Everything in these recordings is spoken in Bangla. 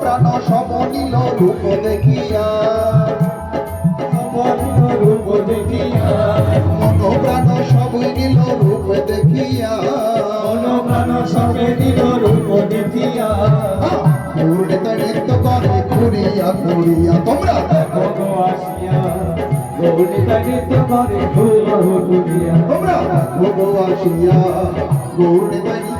মন প্রাণ সব নীল রূপ দেখিয়া। মন প্রাণ সব নীল রূপ দেখিয়া। উড়ে নৃত্য করে ঘুরিয়া ঘুরিয়া তোমরা তোমরা আসিয়া গৌড়ে নৃত্য করে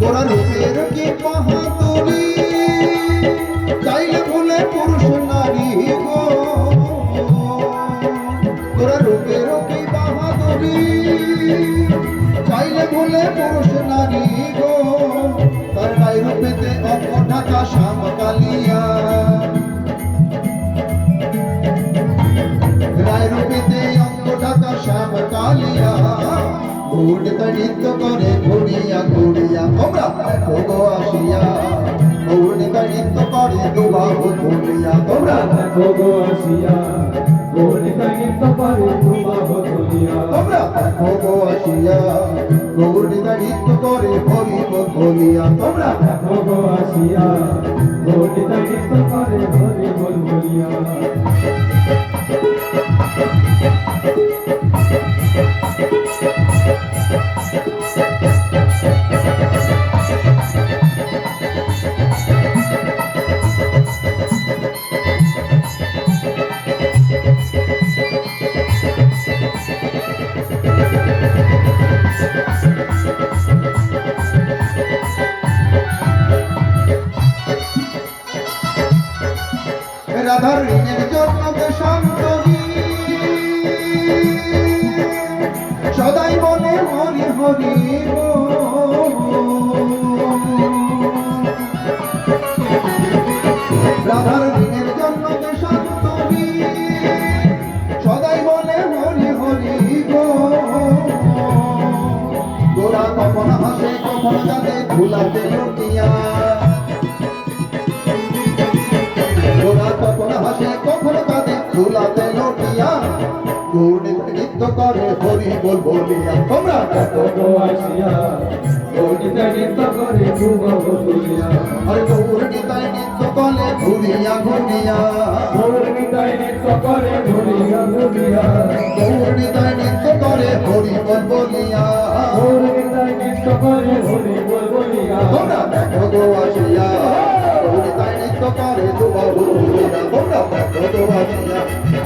গোরা রূপের পুরুষ নারী গো। রূপের কি ভুলে পুরুষ নারী গো। তার গায়ে রূপেতে অঙ্গ ঢাকা শ্যাম কালিয়া রায় রূপেতে অঙ্গ ঢাকা শ্যাম কালিয়া ঘুট নৃত্য করে ঘুরিয়া তোমরা ভোগ আসিয়া ঘুট নৃত্য করে দুবাহু ঘুরিয়া তোমরা তোমরা ভোগ আসিয়া ঘুট নৃত্য করে হরিব বলিয়া রাধার ঋণের জন্য বেশান্তরী সদাই বলে, হরি হরি রাধার ঋণের জন্য বেশান্তরী সদাই বলে, হরি হরি গো গোরা কখন হাসে, কখন যাতে ধুলাতে ধুলাতে লটিয়া গৌড়ে নৃত্য করে হরি বল বলিয়া। তোমরা আরে গৌড় নিতাই নৃত্য করে ঘুরিয়া ঘুরিয়া গৌড় নিতাই নৃত্য করে হরি বল বলিয়া তোমরা দেখো গো আসিয়া গৌড় নিতাই নৃত্য করে দুবাহু বলিয়া। তোমরা দেখো গো আসিয়া গৌড় নিতাই নৃত্য করে হরি বল বলিয়া। তোমরা গো আসিয়া। গৌড় নৃত্য করে হরি বল বলিয়া। তোমরা গো আসিয়া।